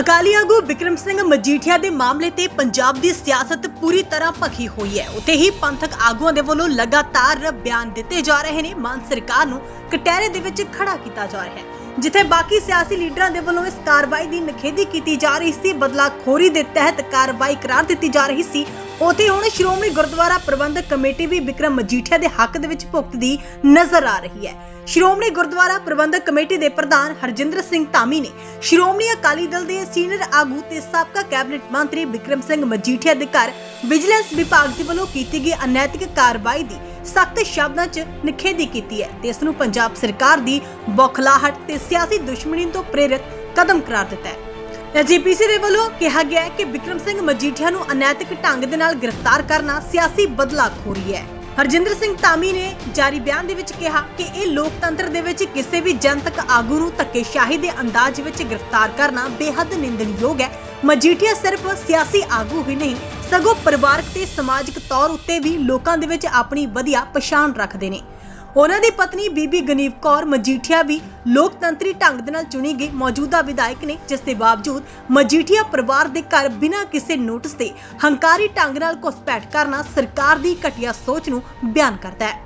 ਅਕਾਲੀ ਆਗੂ ਵਿਕਰਮ ਸਿੰਘ ਮਜੀਠੀਆ ਦੇ ਮਾਮਲੇ ਤੇ ਪੰਜਾਬ ਦੀ ਸਿਆਸਤ ਪੂਰੀ ਤਰ੍ਹਾਂ ਭਖੀ ਹੋਈ ਹੈ। ਉੱਥੇ ਹੀ ਪੰਥਕ ਆਗੂਆਂ ਦੇ ਵੱਲੋਂ ਲਗਾਤਾਰ ਬਿਆਨ ਦਿੱਤੇ ਜਾ ਰਹੇ ਨੇ। ਮਾਨ ਸਰਕਾਰ ਨੂੰ ਕਟਹਿਰੇ ਦੇ ਵਿੱਚ ਖੜਾ ਕੀਤਾ ਜਾ ਰਿਹਾ ਹੈ। ਜਿੱਥੇ ਬਾਕੀ ਸਿਆਸੀ ਲੀਡਰਾਂ ਦੇ ਵੱਲੋਂ ਇਸ ਕਾਰਵਾਈ ਦੀ ਨਖੇਦੀ ਕੀਤੀ ਜਾ ਰਹੀ ਸੀ। ਬਦਲਾਖੋਰੀ ਦੇ ਤਹਿਤ ਕਾਰਵਾਈ ਕਰਾਰ ਦਿੱਤੀ ਜਾ ਰਹੀ ਸੀ। ਉਥੇ ਹੁਣ ਸ਼੍ਰੋਮਣੀ ਗੁਰਦੁਆਰਾ ਪ੍ਰਬੰਧਕ ਕਮੇਟੀ ਵੀ ਵਿਕਰਮ ਮਜੀਠੀਆ ਦੇ ਹੱਕ ਦੇ ਵਿੱਚ ਭੁਗਤਦੀ ਨਜ਼ਰ ਆ ਰਹੀ ਹੈ। ਸ਼੍ਰੋਮਣੀ ਗੁਰਦੁਆਰਾ ਪ੍ਰਬੰਧਕ ਕਮੇਟੀ ਦੇ ਪ੍ਰਧਾਨ ਹਰਜਿੰਦਰ ਸਿੰਘ ਧਾਮੀ ਨੇ ਸ਼੍ਰੋਮਣੀ ਅਕਾਲੀ ਦਲ ਦੇ ਸੀਨੀਅਰ ਆਗੂ ਤੇ ਸਾਬਕਾ ਕੈਬਨਿਟ ਮੰਤਰੀ ਵਿਕਰਮ ਸਿੰਘ ਮਜੀਠੀਆ ਦੇ ਘਰ ਵਿਜੀਲੈਂਸ ਵਿਭਾਗ ਦੇ ਵੱਲੋਂ ਕੀਤੀ ਗਈ ਅਨੈਤਿਕ ਕਾਰਵਾਈ ਦੀ ਸਖਤ ਸ਼ਬਦਾਂ 'ਚ ਨਿਖੇਧੀ ਕੀਤੀ ਹੈ ਤੇ ਇਸ ਨੂੰ ਪੰਜਾਬ ਸਰਕਾਰ ਦੀ ਬੌਖਲਾਹਟ ਤੇ ਸਿਆਸੀ ਦੁਸ਼ਮਣੀ ਤੋਂ ਪ੍ਰੇਰਿਤ ਕਦਮ ਕਰਾਰ ਦਿੱਤਾ ਹੈ। ਐਜੀਪੀਸੀ ਦੇ ਵੱਲੋਂ ਕਿਹਾ ਗਿਆ ਹੈ ਕਿ ਵਿਕਰਮ ਸਿੰਘ ਮਜੀਠੀਆ ਨੂੰ ਅਨੈਤਿਕ ਢੰਗ ਦੇ ਨਾਲ ਗ੍ਰਿਫਤਾਰ ਕਰਨਾ ਸਿਆਸੀ ਬਦਲਾਖੋਰੀ ਹੈ। ਹਰਜਿੰਦਰ ਸਿੰਘ ਧਾਮੀ ਨੇ ਜਾਰੀ ਬਿਆਨ ਦੇ ਵਿੱਚ ਕਿਹਾ ਕਿ ਇਹ ਲੋਕਤੰਤਰ ਦੇ ਵਿੱਚ ਕਿਸੇ ਵੀ ਜਨਤਕ ਆਗੂ ਨੂੰ ਧੱਕੇਸ਼ਾਹੀ ਦੇ ਅੰਦਾਜ਼ ਵਿੱਚ ਗ੍ਰਿਫਤਾਰ ਕਰਨਾ ਬੇਹੱਦ ਨਿੰਦਣਯੋਗ ਹੈ। ਮਜੀਠੀਆ ਸਿਰਫ ਸਿਆਸੀ ਆਗੂ ਹੀ ਨਹੀਂ, ਸਗੋਂ ਪਰਿਵਾਰਕ ਤੇ ਸਮਾਜਿਕ ਤੌਰ ਉੱਤੇ ਵੀ ਲੋਕਾਂ ਦੇ ਵਿੱਚ ਆਪਣੀ ਵਧੀਆ ਪਛਾਣ ਰੱਖਦੇ ਨੇ। ਉਹਨਾਂ ਦੀ ਪਤਨੀ ਬੀਬੀ ਗਨੀਵ ਕੌਰ ਮਜੀਠੀਆ ਵੀ ਲੋਕਤੰਤਰੀ ਢੰਗ ਦੇ ਨਾਲ ਚੁਣੀ ਗਈ ਮੌਜੂਦਾ ਵਿਧਾਇਕ ਨੇ, ਜਿਸ ਦੇ ਬਾਵਜੂਦ ਮਜੀਠੀਆ ਪਰਿਵਾਰ ਦੇ ਘਰ ਬਿਨਾਂ ਕਿਸੇ ਨੋਟਿਸ ਦੇ ਹੰਕਾਰੀ ਢੰਗ ਨਾਲ ਘੁਸਪੈਠ ਕਰਨਾ ਸਰਕਾਰ ਦੀ ਘਟੀਆ ਸੋਚ ਨੂੰ ਬਿਆਨ ਕਰਦਾ ਹੈ।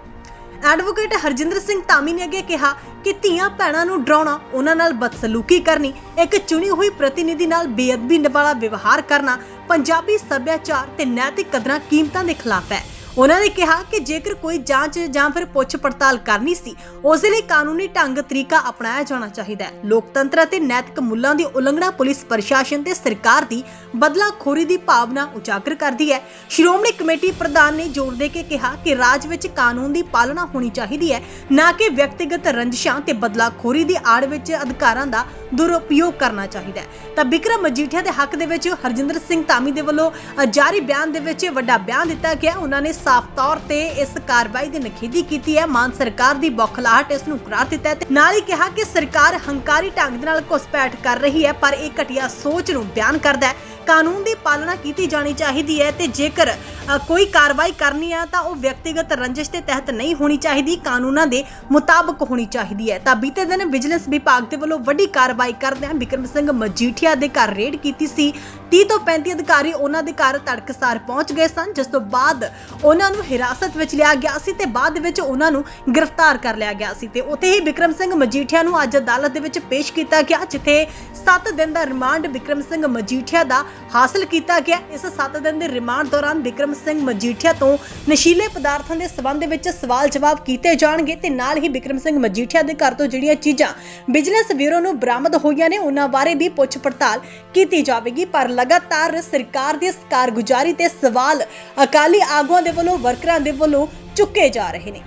ਐਡਵੋਕੇਟ ਹਰਜਿੰਦਰ ਸਿੰਘ ਧਾਮੀ ਨੇ ਅੱਗੇ ਕਿਹਾ ਕਿ ਧੀਆਂ ਭੈਣਾਂ ਨੂੰ ਡਰਾਉਣਾ, ਉਹਨਾਂ ਨਾਲ ਬਦਸਲੂਕੀ ਕਰਨੀ, ਇੱਕ ਚੁਣੀ ਹੋਈ ਪ੍ਰਤੀਨਿਧੀ ਨਾਲ ਬੇਅਦਬੀ ਵਾਲਾ ਵਿਵਹਾਰ ਕਰਨਾ, ਪੰਜਾਬੀ ਸੱਭਿਆਚਾਰ ਤੇ ਨੈਤਿਕ ਕਦਰਾਂ ਕੀਮਤਾਂ ਦੇ ਖਿਲਾਫ ਹੈ। ਉਹਨਾਂ ਨੇ ਕਿਹਾ ਕਿ ਜੇਕਰ ਕੋਈ ਜਾਂਚ ਜਾਂ ਫਿਰ ਪੁੱਛ ਪੜਤਾਲ ਕਰਨੀ ਸੀ, ਉਸ ਦੇ ਲਈ ਕਾਨੂੰਨੀ ਢੰਗ, ਤਰੀਕਾ ਅਪਣਾਇਆ ਜਾਣਾ ਚਾਹੀਦਾ ਹੈ। ਲੋਕਤੰਤਰ ਅਤੇ ਨੈਤਿਕ ਮੁੱਲਾਂ ਦੀ ਉਲੰਘਣਾ ਪੁਲਿਸ ਪ੍ਰਸ਼ਾਸਨ ਤੇ ਸਰਕਾਰ ਦੀ ਬਦਲਾਖੋਰੀ ਦੀ ਭਾਵਨਾ ਉਜਾਗਰ ਕਰਦੀ ਹੈ। ਸ਼੍ਰੋਮਣੀ ਕਮੇਟੀ ਪ੍ਰਧਾਨ ਨੇ ਜ਼ੋਰ ਦੇ ਕੇ ਕਿਹਾ ਕਿ ਰਾਜ ਵਿੱਚ ਕਾਨੂੰਨ ਦੀ ਪਾਲਣਾ ਹੋਣੀ ਚਾਹੀਦੀ ਹੈ, ਨਾ ਕਿ ਵਿਅਕਤੀਗਤ ਰੰਜਿਸ਼ਾਂ ਤੇ ਬਦਲਾਖੋਰੀ ਦੀ ਆੜ ਵਿੱਚ ਅਧਿਕਾਰਾਂ ਦਾ ਦੁਰਉਪਯੋਗ ਕਰਨਾ ਚਾਹੀਦਾ ਹੈ। ਤਾਂ ਬਿਕਰਮ ਮਜੀਠੀਆ ਦੇ ਹੱਕ ਦੇ ਵਿੱਚ ਹਰਜਿੰਦਰ ਸਿੰਘ ਧਾਮੀ ਦੇ ਵੱਲੋਂ ਜਾਰੀ ਬਿਆਨ ਦੇ ਵਿੱਚ ਵੱਡਾ ਬਿਆਨ ਦਿੱਤਾ ਗਿਆ। ਉਹਨਾਂ ਨੇ ਸਾਫ਼ ਤੌਰ ਤੇ ਇਸ ਕਾਰਵਾਈ ਦੀ ਨਖੇਦੀ ਕੀਤੀ ਹੈ। ਮਾਨ ਸਰਕਾਰ ਦੀ ਬੌਖਲਾਹਟ ਇਸ ਨੂੰ ਕਰਾਰ ਦਿੱਤਾ ਹੈ ਤੇ ਨਾਲ ਹੀ ਕਿਹਾ ਕਿ ਸਰਕਾਰ ਹੰਕਾਰੀ ਢੰਗ ਦੇ ਨਾਲ ਘੁਸਪੈਠ ਕਰ ਰਹੀ ਹੈ, ਪਰ ਇਹ ਘਟੀਆ ਸੋਚ ਨੂੰ ਬਿਆਨ ਕਰਦਾ ਹੈ। ਕਾਨੂੰਨ ਦੀ ਪਾਲਣਾ ਕੀਤੀ ਜਾਣੀ ਚਾਹੀਦੀ ਹੈ ਤੇ ਜੇਕਰ ਕੋਈ ਕਾਰਵਾਈ ਕਰਨੀ ਹੈ ਤਾਂ ਉਹ ਵਿਅਕਤੀਗਤ ਰੰਜਿਸ਼ ਦੇ ਤਹਿਤ ਨਹੀਂ ਹੋਣੀ ਚਾਹੀਦੀ, ਕਾਨੂੰਨਾਂ ਦੇ ਮੁਤਾਬਕ ਹੋਣੀ ਚਾਹੀਦੀ ਹੈ। ਤਾਂ ਬੀਤੇ ਦਿਨ ਵਿਜੀਲੈਂਸ ਵਿਭਾਗ ਦੇ ਵੱਲੋਂ ਵੱਡੀ ਕਾਰਵਾਈ ਕਰਦਿਆਂ ਬਿਕਰਮ ਸਿੰਘ ਮਜੀਠੀਆ ਦੇ ਘਰ ਰੇਡ ਕੀਤੀ ਸੀ। 30 ਤੋਂ 35 ਅਧਿਕਾਰੀ ਉਹਨਾਂ ਦੇ ਘਰ ਤੜਕਸਾਰ ਪਹੁੰਚ ਗਏ ਸਨ, ਜਿਸ ਤੋਂ ਬਾਅਦ ਉਹਨਾਂ ਨੂੰ ਹਿਰਾਸਤ ਵਿੱਚ ਲਿਆ ਗਿਆ ਸੀ ਤੇ ਬਾਅਦ ਵਿੱਚ ਉਹਨਾਂ ਨੂੰ ਗ੍ਰਿਫਤਾਰ ਕਰ ਲਿਆ ਗਿਆ ਸੀ। ਤੇ ਉੱਥੇ ਹੀ ਬਿਕਰਮ ਸਿੰਘ ਮਜੀਠੀਆ ਨੂੰ ਅੱਜ ਅਦਾਲਤ ਦੇ ਵਿੱਚ ਪੇਸ਼ ਕੀਤਾ ਗਿਆ, ਜਿੱਥੇ 7 ਦਿਨ ਦਾ ਰਿਮਾਂਡ ਬਿਕਰਮ ਸਿੰਘ ਮਜੀਠੀਆ ਦਾ ਹਾਸਲ ਕੀਤਾ ਗਿਆ। ਇਸ 7 ਦਿਨ ਦੇ ਰਿਮਾਂਡ ਦੌਰਾਨ ਬਿਕਰਮ ਸਿੰਘ ਮਜੀਠੀਆ ਤੋਂ ਨਸ਼ੀਲੇ ਪਦਾਰਥਾਂ ਦੇ ਸਬੰਧ ਵਿੱਚ ਸਵਾਲ ਜਵਾਬ ਕੀਤੇ ਜਾਣਗੇ ਤੇ ਨਾਲ ਹੀ ਬਿਕਰਮ ਸਿੰਘ ਮਜੀਠੀਆ ਦੇ ਘਰ ਤੋਂ ਜਿਹੜੀਆਂ ਚੀਜ਼ਾਂ ਬਿਜ਼ਨਸ ਬਿਊਰੋ ਨੂੰ ਬਰਾਮਦ ਹੋਈਆਂ ਨੇ, ਉਹਨਾਂ ਬਾਰੇ ਵੀ ਪੁੱਛ ਪੜਤਾਲ ਕੀਤੀ ਜਾਵੇਗੀ। ਪਰ ਲਗਾਤਾਰ ਸਰਕਾਰ ਦੀ ਇਸ ਕਾਰਗੁਜ਼ਾਰੀ ਤੇ ਸਵਾਲ ਅਕਾਲੀ ਆਗੂਆਂ ਦੇ ਵੱਲੋਂ, ਵਰਕਰਾਂ ਦੇ ਵੱਲੋਂ ਚੁੱਕੇ ਜਾ ਰਹੇ ਨੇ।